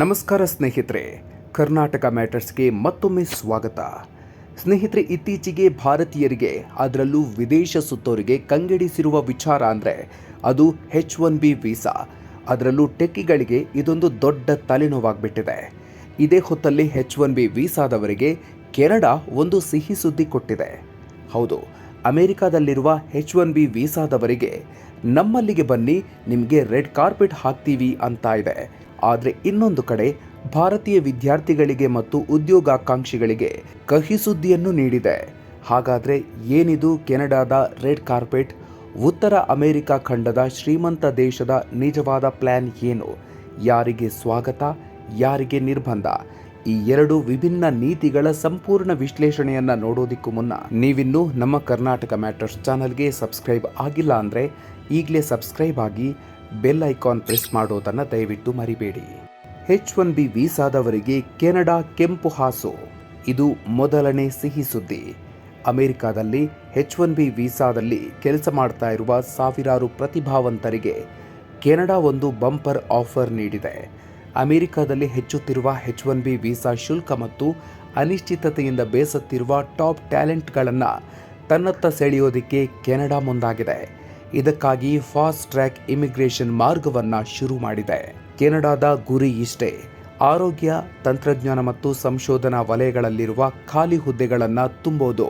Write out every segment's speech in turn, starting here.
ನಮಸ್ಕಾರ ಸ್ನೇಹಿತರೆ, ಕರ್ನಾಟಕ ಮ್ಯಾಟರ್ಸ್ಗೆ ಮತ್ತೊಮ್ಮೆ ಸ್ವಾಗತ. ಸ್ನೇಹಿತರೆ, ಇತ್ತೀಚೆಗೆ ಭಾರತೀಯರಿಗೆ, ಅದರಲ್ಲೂ ವಿದೇಶ ಸುತ್ತೋರಿಗೆ ಕಂಗೆಡಿಸಿರುವ ವಿಚಾರ ಅಂದರೆ, ಅದು ಹೆಚ್ ಒನ್ ಬಿ ವೀಸಾ. ಅದರಲ್ಲೂ ಟೆಕ್ಕಿಗಳಿಗೆ ಇದೊಂದು ದೊಡ್ಡ ತಲೆನೋವಾಗ್ಬಿಟ್ಟಿದೆ. ಇದೇ ಹೊತ್ತಲ್ಲಿ ಹೆಚ್ ಒನ್ ಬಿ ವೀಸಾದವರಿಗೆ ಕೆನಡಾ ಒಂದು ಸಿಹಿ ಸುದ್ದಿ ಕೊಟ್ಟಿದೆ. ಹೌದು, ಅಮೆರಿಕಾದಲ್ಲಿರುವ ಹೆಚ್ ಒನ್ ಬಿ ವೀಸಾದವರಿಗೆ, ನಮ್ಮಲ್ಲಿಗೆ ಬನ್ನಿ, ನಿಮಗೆ ರೆಡ್ ಕಾರ್ಪೆಟ್ ಹಾಕ್ತೀವಿ ಅಂತ ಇದೆ. ಆದರೆ ಇನ್ನೊಂದು ಕಡೆ ಭಾರತೀಯ ವಿದ್ಯಾರ್ಥಿಗಳಿಗೆ ಮತ್ತು ಉದ್ಯೋಗಾಕಾಂಕ್ಷಿಗಳಿಗೆ ಕಹಿ ಸುದ್ದಿಯನ್ನು ನೀಡಿದೆ. ಹಾಗಾದರೆ ಏನಿದು ಕೆನಡಾದ ರೆಡ್ ಕಾರ್ಪೆಟ್? ಉತ್ತರ ಅಮೆರಿಕ ಖಂಡದ ಶ್ರೀಮಂತ ದೇಶದ ನಿಜವಾದ ಪ್ಲ್ಯಾನ್ ಏನು? ಯಾರಿಗೆ ಸ್ವಾಗತ, ಯಾರಿಗೆ ನಿರ್ಬಂಧ? ಈ ಎರಡು ವಿಭಿನ್ನ ನೀತಿಗಳ ಸಂಪೂರ್ಣ ವಿಶ್ಲೇಷಣೆಯನ್ನು ನೋಡೋದಿಕ್ಕೂ ಮುನ್ನ ನೀವಿನ್ನೂ ನಮ್ಮ ಕರ್ನಾಟಕ ಮ್ಯಾಟರ್ಸ್ ಚಾನಲ್ಗೆ ಸಬ್ಸ್ಕ್ರೈಬ್ ಆಗಿಲ್ಲ ಅಂದರೆ ಈಗಲೇ ಸಬ್ಸ್ಕ್ರೈಬ್ ಆಗಿ ಬೆಲ್ ಐಕಾನ್ ಪ್ರೆಸ್ ಮಾಡೋದನ್ನು ದಯವಿಟ್ಟು ಮರಿಬೇಡಿ. ಹೆಚ್ ಒನ್ ಬಿ ವೀಸಾದವರಿಗೆ ಕೆನಡಾ ಕೆಂಪು ಹಾಸು. ಇದು ಮೊದಲನೇ ಸಿಹಿ ಸುದ್ದಿ. ಅಮೆರಿಕಾದಲ್ಲಿ ಹೆಚ್ ಒನ್ ಬಿ ವೀಸಾದಲ್ಲಿ ಕೆಲಸ ಮಾಡ್ತಾ ಇರುವ ಸಾವಿರಾರು ಪ್ರತಿಭಾವಂತರಿಗೆ ಕೆನಡಾ ಒಂದು ಬಂಪರ್ ಆಫರ್ ನೀಡಿದೆ. ಅಮೆರಿಕಾದಲ್ಲಿ ಹೆಚ್ಚುತ್ತಿರುವ ಹೆಚ್ ಒನ್ ಬಿ ವೀಸಾ ಶುಲ್ಕ ಮತ್ತು ಅನಿಶ್ಚಿತತೆಯಿಂದ ಬೇಸತ್ತಿರುವ ಟಾಪ್ ಟ್ಯಾಲೆಂಟ್ಗಳನ್ನು ತನ್ನತ್ತ ಸೆಳೆಯೋದಕ್ಕೆ ಕೆನಡಾ ಮುಂದಾಗಿದೆ. ಇದಕ್ಕಾಗಿ ಫಾಸ್ಟ್ ಟ್ರ್ಯಾಕ್ ಇಮಿಗ್ರೇಷನ್ ಮಾರ್ಗವನ್ನು ಶುರು ಮಾಡಿದೆ. ಕೆನಡಾದ ಗುರಿ ಇಷ್ಟೇ. ಆರೋಗ್ಯ, ತಂತ್ರಜ್ಞಾನ ಮತ್ತು ಸಂಶೋಧನಾ ವಲಯಗಳಲ್ಲಿರುವ ಖಾಲಿ ಹುದ್ದೆಗಳನ್ನು ತುಂಬೋದು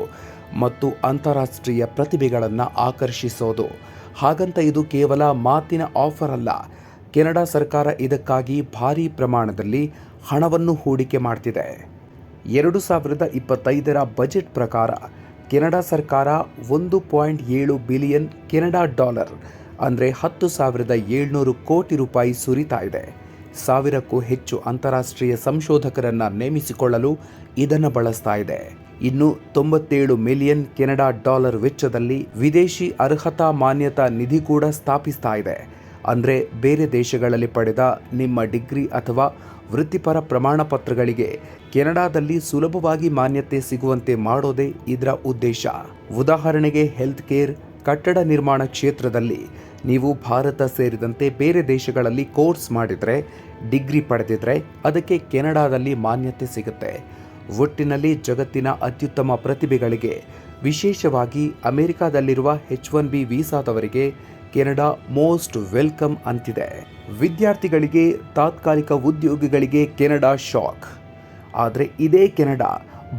ಮತ್ತು ಅಂತಾರಾಷ್ಟ್ರೀಯ ಪ್ರತಿಭೆಗಳನ್ನು ಆಕರ್ಷಿಸೋದು. ಹಾಗಂತ ಇದು ಕೇವಲ ಮಾತಿನ ಆಫರ್ ಅಲ್ಲ. ಕೆನಡಾ ಸರ್ಕಾರ ಇದಕ್ಕಾಗಿ ಭಾರೀ ಪ್ರಮಾಣದಲ್ಲಿ ಹಣವನ್ನು ಹೂಡಿಕೆ ಮಾಡ್ತಿದೆ. ಎರಡು ಸಾವಿರದ ಇಪ್ಪತ್ತೈದರ ಬಜೆಟ್ ಪ್ರಕಾರ ಕೆನಡಾ ಸರ್ಕಾರ ಒಂದು ಪಾಯಿಂಟ್ ಏಳು ಬಿಲಿಯನ್ ಕೆನಡಾ ಡಾಲರ್, ಅಂದರೆ ಹತ್ತು ಸಾವಿರದ ಏಳ್ನೂರು ಕೋಟಿ ರೂಪಾಯಿ ಸುರಿತಾ ಇದೆ. ಸಾವಿರಕ್ಕೂ ಹೆಚ್ಚು ಅಂತಾರಾಷ್ಟ್ರೀಯ ಸಂಶೋಧಕರನ್ನು ನೇಮಿಸಿಕೊಳ್ಳಲು ಇದನ್ನು ಬಳಸ್ತಾ ಇದೆ. ಇನ್ನು ತೊಂಬತ್ತೇಳು ಮಿಲಿಯನ್ ಕೆನಡಾ ಡಾಲರ್ ವೆಚ್ಚದಲ್ಲಿ ವಿದೇಶಿ ಅರ್ಹತಾ ಮಾನ್ಯತಾ ನಿಧಿ ಕೂಡ ಸ್ಥಾಪಿಸ್ತಾ ಇದೆ. ಅಂದರೆ ಬೇರೆ ದೇಶಗಳಲ್ಲಿ ಪಡೆದ ನಿಮ್ಮ ಡಿಗ್ರಿ ಅಥವಾ ವೃತ್ತಿಪರ ಪ್ರಮಾಣ ಪತ್ರಗಳಿಗೆ ಕೆನಡಾದಲ್ಲಿ ಸುಲಭವಾಗಿ ಮಾನ್ಯತೆ ಸಿಗುವಂತೆ ಮಾಡೋದೇ ಇದರ ಉದ್ದೇಶ. ಉದಾಹರಣೆಗೆ, ಹೆಲ್ತ್ ಕೇರ್, ಕಟ್ಟಡ ನಿರ್ಮಾಣ ಕ್ಷೇತ್ರದಲ್ಲಿ ನೀವು ಭಾರತ ಸೇರಿದಂತೆ ಬೇರೆ ದೇಶಗಳಲ್ಲಿ ಕೋರ್ಸ್ ಮಾಡಿದರೆ, ಡಿಗ್ರಿ ಪಡೆದಿದ್ರೆ ಅದಕ್ಕೆ ಕೆನಡಾದಲ್ಲಿ ಮಾನ್ಯತೆ ಸಿಗುತ್ತೆ. ಒಟ್ಟಿನಲ್ಲಿ ಜಗತ್ತಿನ ಅತ್ಯುತ್ತಮ ಪ್ರತಿಭೆಗಳಿಗೆ, ವಿಶೇಷವಾಗಿ ಅಮೆರಿಕಾದಲ್ಲಿರುವ ಹೆಚ್ ಒನ್ ಬಿ ವೀಸಾದವರಿಗೆ ಕೆನಡಾ ಮೋಸ್ಟ್ ವೆಲ್ಕಮ್ ಅಂತಿದೆ. ವಿದ್ಯಾರ್ಥಿಗಳಿಗೆ ತಾತ್ಕಾಲಿಕ ಉದ್ಯೋಗಿಗಳಿಗೆ ಕೆನಡಾ ಶಾಕ್. ಆದರೆ ಇದೇ ಕೆನಡಾ,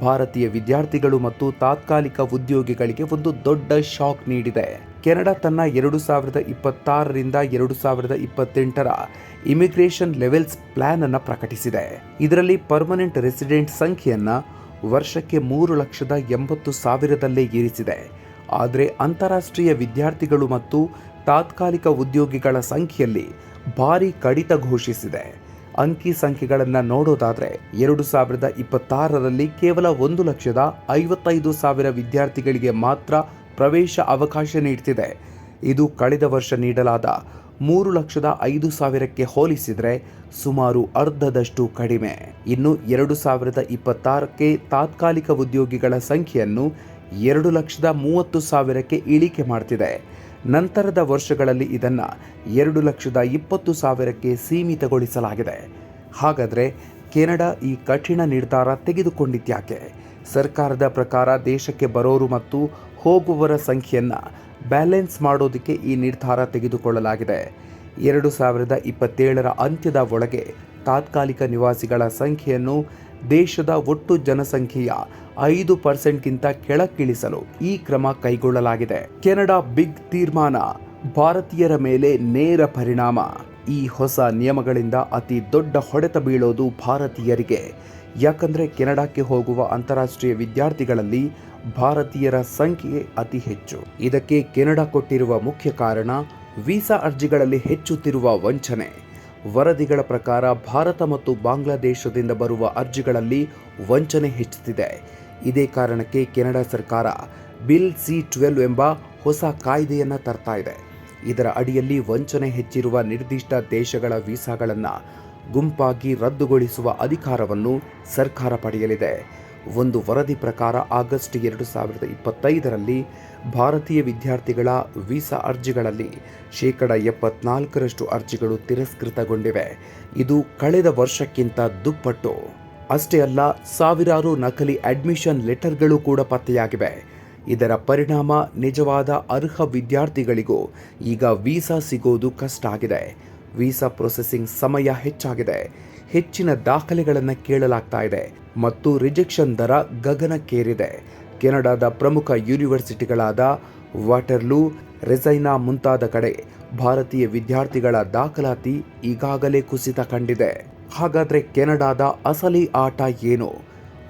ಭಾರತೀಯ ವಿದ್ಯಾರ್ಥಿಗಳು ಮತ್ತು ತಾತ್ಕಾಲಿಕ ಉದ್ಯೋಗಿಗಳಿಗೆ ಒಂದು ದೊಡ್ಡ ಶಾಕ್ ನೀಡಿದೆ. ಕೆನಡಾ ತನ್ನ ಎರಡು ಸಾವಿರದ ಇಪ್ಪತ್ತಾರರಿಂದ ಎರಡು ಸಾವಿರದ ಇಪ್ಪತ್ತೆಂಟರ ಇಮಿಗ್ರೇಷನ್ ಲೆವೆಲ್ಸ್ ಪ್ಲಾನ್ ಅನ್ನು ಪ್ರಕಟಿಸಿದೆ. ಇದರಲ್ಲಿ ಪರ್ಮನೆಂಟ್ ರೆಸಿಡೆಂಟ್ ಸಂಖ್ಯೆಯನ್ನು ವರ್ಷಕ್ಕೆ ಮೂರು ಲಕ್ಷದ ಎಂಬತ್ತು ಸಾವಿರದಲ್ಲೇ ಇರಿಸಿದೆ ಆದರೆ ಅಂತಾರಾಷ್ಟ್ರೀಯ ವಿದ್ಯಾರ್ಥಿಗಳು ಮತ್ತು ತಾತ್ಕಾಲಿಕ ಉದ್ಯೋಗಿಗಳ ಸಂಖ್ಯೆಯಲ್ಲಿ ಭಾರಿ ಕಡಿತ ಘೋಷಿಸಿದೆ. ಅಂಕಿ ಸಂಖ್ಯೆಗಳನ್ನು ನೋಡೋದಾದರೆ ಎರಡು ಸಾವಿರದ ಇಪ್ಪತ್ತಾರರಲ್ಲಿ ಕೇವಲ ಒಂದು ಲಕ್ಷದ ಐವತ್ತೈದು ಸಾವಿರ ವಿದ್ಯಾರ್ಥಿಗಳಿಗೆ ಮಾತ್ರ ಪ್ರವೇಶ ಅವಕಾಶ ನೀಡ್ತಿದೆ. ಇದು ಕಳೆದ ವರ್ಷ ನೀಡಲಾದ ಮೂರು ಲಕ್ಷದ ಐದು ಸಾವಿರಕ್ಕೆ ಹೋಲಿಸಿದರೆ ಸುಮಾರು ಅರ್ಧದಷ್ಟು ಕಡಿಮೆ. ಇನ್ನು ಎರಡು ಸಾವಿರದ ಇಪ್ಪತ್ತಾರಕ್ಕೆ ತಾತ್ಕಾಲಿಕ ಉದ್ಯೋಗಿಗಳ ಸಂಖ್ಯೆಯನ್ನು ಎರಡು ಲಕ್ಷದ ಮೂವತ್ತು ಸಾವಿರಕ್ಕೆ ಇಳಿಕೆ ಮಾಡ್ತಿದೆ. ನಂತರದ ವರ್ಷಗಳಲ್ಲಿ ಇದನ್ನು ಎರಡು ಲಕ್ಷದ ಇಪ್ಪತ್ತು ಸಾವಿರಕ್ಕೆ ಸೀಮಿತಗೊಳಿಸಲಾಗಿದೆ. ಹಾಗಾದರೆ ಕೆನಡಾ ಈ ಕಠಿಣ ನಿರ್ಧಾರ ತೆಗೆದುಕೊಂಡಿದ್ಯಾಕೆ? ಸರ್ಕಾರದ ಪ್ರಕಾರ ದೇಶಕ್ಕೆ ಬರೋರು ಮತ್ತು ಹೋಗುವವರ ಸಂಖ್ಯೆಯನ್ನು ಬ್ಯಾಲೆನ್ಸ್ ಮಾಡೋದಕ್ಕೆ ಈ ನಿರ್ಧಾರ ತೆಗೆದುಕೊಳ್ಳಲಾಗಿದೆ. ಎರಡು ಸಾವಿರದ ಇಪ್ಪತ್ತೇಳರ ಅಂತ್ಯದ ಒಳಗೆ ತಾತ್ಕಾಲಿಕ ನಿವಾಸಿಗಳ ಸಂಖ್ಯೆಯನ್ನು ದೇಶದ ಒಟ್ಟು ಜನಸಂಖ್ಯೆಯ ಐದು ಪರ್ಸೆಂಟ್ಗಿಂತ ಕೆಳಕ್ಕಿಳಿಸಲು ಈ ಕ್ರಮ ಕೈಗೊಳ್ಳಲಾಗಿದೆ. ಕೆನಡಾ ಬಿಗ್ ತೀರ್ಮಾನ, ಭಾರತೀಯರ ಮೇಲೆ ನೇರ ಪರಿಣಾಮ. ಈ ಹೊಸ ನಿಯಮಗಳಿಂದ ಅತಿ ದೊಡ್ಡ ಹೊಡೆತ ಬೀಳೋದು ಭಾರತೀಯರಿಗೆ. ಯಾಕಂದ್ರೆ ಕೆನಡಾಕ್ಕೆ ಹೋಗುವ ಅಂತಾರಾಷ್ಟ್ರೀಯ ವಿದ್ಯಾರ್ಥಿಗಳಲ್ಲಿ ಭಾರತೀಯರ ಸಂಖ್ಯೆ ಅತಿ ಹೆಚ್ಚು. ಇದಕ್ಕೆ ಕೆನಡಾ ಕೊಟ್ಟಿರುವ ಮುಖ್ಯ ಕಾರಣ, ವೀಸಾ ಅರ್ಜಿಗಳಲ್ಲಿ ಹೆಚ್ಚುತ್ತಿರುವ ವಂಚನೆ. ವರದಿಗಳ ಪ್ರಕಾರ ಭಾರತ ಮತ್ತು ಬಾಂಗ್ಲಾದೇಶದಿಂದ ಬರುವ ಅರ್ಜಿಗಳಲ್ಲಿ ವಂಚನೆ ಹೆಚ್ಚುತ್ತಿದೆ. ಇದೇ ಕಾರಣಕ್ಕೆ ಕೆನಡಾ ಸರ್ಕಾರ ಬಿಲ್ ಸಿ ಟ್ವೆಲ್ವ್ ಎಂಬ ಹೊಸ ಕಾಯ್ದೆಯನ್ನು ತರ್ತಾ ಇದೆ. ಇದರ ಅಡಿಯಲ್ಲಿ ವಂಚನೆ ಹೆಚ್ಚಿರುವ ನಿರ್ದಿಷ್ಟ ದೇಶಗಳ ವೀಸಾಗಳನ್ನು ಗುಂಪಾಗಿ ರದ್ದುಗೊಳಿಸುವ ಅಧಿಕಾರವನ್ನು ಸರ್ಕಾರ ಪಡೆಯಲಿದೆ. ಒಂದು ವರದಿ ಪ್ರಕಾರ ಆಗಸ್ಟ್ ಎರಡು ಸಾವಿರದ ಇಪ್ಪತ್ತೈದರಲ್ಲಿ ಭಾರತೀಯ ವಿದ್ಯಾರ್ಥಿಗಳ ವೀಸಾ ಅರ್ಜಿಗಳಲ್ಲಿ ಶೇಕಡ ಎಪ್ಪತ್ನಾಲ್ಕರಷ್ಟು ಅರ್ಜಿಗಳು ತಿರಸ್ಕೃತಗೊಂಡಿವೆ. ಇದು ಕಳೆದ ವರ್ಷಕ್ಕಿಂತ ದುಪ್ಪಟ್ಟು. ಅಷ್ಟೇ ಅಲ್ಲ, ಸಾವಿರಾರು ನಕಲಿ ಅಡ್ಮಿಷನ್ ಲೆಟರ್ಗಳು ಕೂಡ ಪತ್ತೆಯಾಗಿವೆ. ಇದರ ಪರಿಣಾಮ ನಿಜವಾದ ಅರ್ಹ ವಿದ್ಯಾರ್ಥಿಗಳಿಗೂ ಈಗ ವೀಸಾ ಸಿಗೋದು ಕಷ್ಟ ಆಗಿದೆ ವೀಸಾ ಪ್ರೊಸೆಸಿಂಗ್ ಸಮಯ ಹೆಚ್ಚಾಗಿದೆ. ಹೆಚ್ಚಿನ ದಾಖಲೆಗಳನ್ನು ಕೇಳಲಾಗ್ತಾ ಇದೆ ಮತ್ತು ರಿಜೆಕ್ಷನ್ ದರ ಗಗನಕ್ಕೇರಿದೆ. ಕೆನಡಾದ ಪ್ರಮುಖ ಯೂನಿವರ್ಸಿಟಿಗಳಾದ ವಾಟರ್ಲೂ, ರೆಸೈನಾ ಮುಂತಾದ ಕಡೆ ಭಾರತೀಯ ವಿದ್ಯಾರ್ಥಿಗಳ ದಾಖಲಾತಿ ಈಗಾಗಲೇ ಕುಸಿತ ಕಂಡಿದೆ. ಹಾಗಾದರೆ ಕೆನಡಾದ ಅಸಲಿ ಆಟ ಏನು?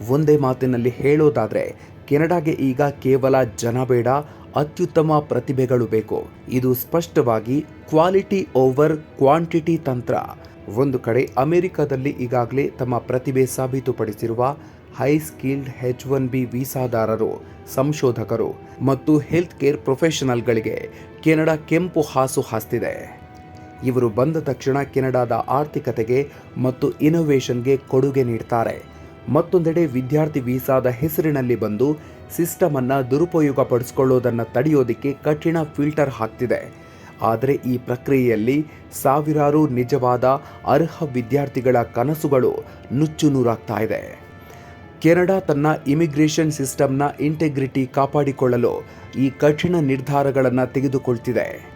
ಒಂದೇ ಮಾತಿನಲ್ಲಿ ಹೇಳೋದಾದರೆ, ಕೆನಡಾಗೆ ಈಗ ಕೇವಲ ಜನ ಬೇಡ, ಅತ್ಯುತ್ತಮ ಪ್ರತಿಭೆಗಳು ಬೇಕು. ಇದು ಸ್ಪಷ್ಟವಾಗಿ ಕ್ವಾಲಿಟಿ ಓವರ್ ಕ್ವಾಂಟಿಟಿ ತಂತ್ರ. ಒಂದು ಕಡೆ ಅಮೆರಿಕದಲ್ಲಿ ಈಗಾಗಲೇ ತಮ್ಮ ಪ್ರತಿಭೆ ಸಾಬೀತುಪಡಿಸಿರುವ high skilled H one B ವೀಸಾದಾರರು, ಸಂಶೋಧಕರು ಮತ್ತು ಹೆಲ್ತ್ ಕೇರ್ ಪ್ರೊಫೆಷನಲ್ಗಳಿಗೆ ಕೆನಡಾ ಕೆಂಪು ಹಾಸು ಹಾಸ್ತಿದೆ. ಇವರು ಬಂದ ತಕ್ಷಣ ಕೆನಡಾದ ಆರ್ಥಿಕತೆಗೆ ಮತ್ತು ಇನೋವೇಷನ್ಗೆ ಕೊಡುಗೆ ನೀಡ್ತಾರೆ. ಮತ್ತೊಂದೆಡೆ ವಿದ್ಯಾರ್ಥಿ ವೀಸಾದ ಹೆಸರಿನಲ್ಲಿ ಬಂದು ಸಿಸ್ಟಮನ್ನು ದುರುಪಯೋಗ ಪಡಿಸ್ಕೊಳ್ಳೋದನ್ನು ತಡೆಯೋದಕ್ಕೆ ಕಠಿಣ ಫಿಲ್ಟರ್ ಹಾಕ್ತಿದೆ. ಆದರೆ ಈ ಪ್ರಕ್ರಿಯೆಯಲ್ಲಿ ಸಾವಿರಾರು ನಿಜವಾದ ಅರ್ಹ ವಿದ್ಯಾರ್ಥಿಗಳ ಕನಸುಗಳು ನುಚ್ಚು ನೂರಾಗ್ತಾ ಇದೆ. ಕೆನಡಾ ತನ್ನ ಇಮಿಗ್ರೇಷನ್ ಸಿಸ್ಟಮ್ನ ಇಂಟೆಗ್ರಿಟಿ ಕಾಪಾಡಿಕೊಳ್ಳಲು ಈ ಕಠಿಣ ನಿರ್ಧಾರಗಳನ್ನು ತೆಗೆದುಕೊಳ್ತಿದೆ.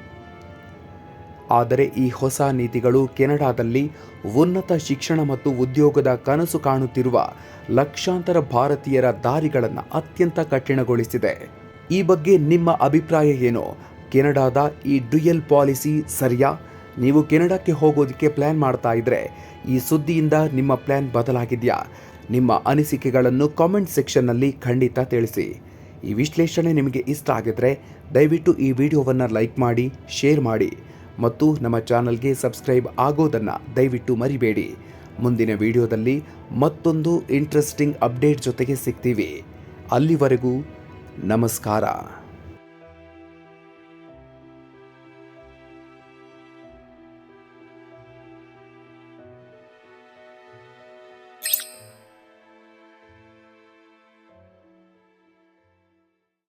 ಆದರೆ ಈ ಹೊಸ ನೀತಿಗಳು ಕೆನಡಾದಲ್ಲಿ ಉನ್ನತ ಶಿಕ್ಷಣ ಮತ್ತು ಉದ್ಯೋಗದ ಕನಸು ಕಾಣುತ್ತಿರುವ ಲಕ್ಷಾಂತರ ಭಾರತೀಯರ ದಾರಿಗಳನ್ನು ಅತ್ಯಂತ ಕಠಿಣಗೊಳಿಸಿದೆ. ಈ ಬಗ್ಗೆ ನಿಮ್ಮ ಅಭಿಪ್ರಾಯ ಏನು? ಕೆನಡಾದ ಈ ಡ್ಯುಯಲ್ ಪಾಲಿಸಿ ಸರಿಯಾ? ನೀವು ಕೆನಡಾಕ್ಕೆ ಹೋಗೋದಕ್ಕೆ ಪ್ಲ್ಯಾನ್ ಮಾಡ್ತಾ ಇದ್ರೆ ಈ ಸುದ್ದಿಯಿಂದ ನಿಮ್ಮ ಪ್ಲ್ಯಾನ್ ಬದಲಾಗಿದೆಯಾ? ನಿಮ್ಮ ಅನಿಸಿಕೆಗಳನ್ನು ಕಾಮೆಂಟ್ ಸೆಕ್ಷನ್ನಲ್ಲಿ ಖಂಡಿತ ತಿಳಿಸಿ. ಈ ವಿಶ್ಲೇಷಣೆ ನಿಮಗೆ ಇಷ್ಟ ಆಗಿದ್ರೆ ದಯವಿಟ್ಟು ಈ ವಿಡಿಯೋವನ್ನು ಲೈಕ್ ಮಾಡಿ, ಶೇರ್ ಮಾಡಿ ಮತ್ತು ನಮ್ಮ ಚಾನಲ್ಗೆ ಸಬ್ಸ್ಕ್ರೈಬ್ ಆಗೋದನ್ನು ದಯವಿಟ್ಟು ಮರಿಬೇಡಿ. ಮುಂದಿನ ವಿಡಿಯೋದಲ್ಲಿ ಮತ್ತೊಂದು ಇಂಟ್ರೆಸ್ಟಿಂಗ್ ಅಪ್ಡೇಟ್ ಜೊತೆಗೆ ಸಿಗ್ತೀವಿ. ಅಲ್ಲಿವರೆಗೂ ನಮಸ್ಕಾರ.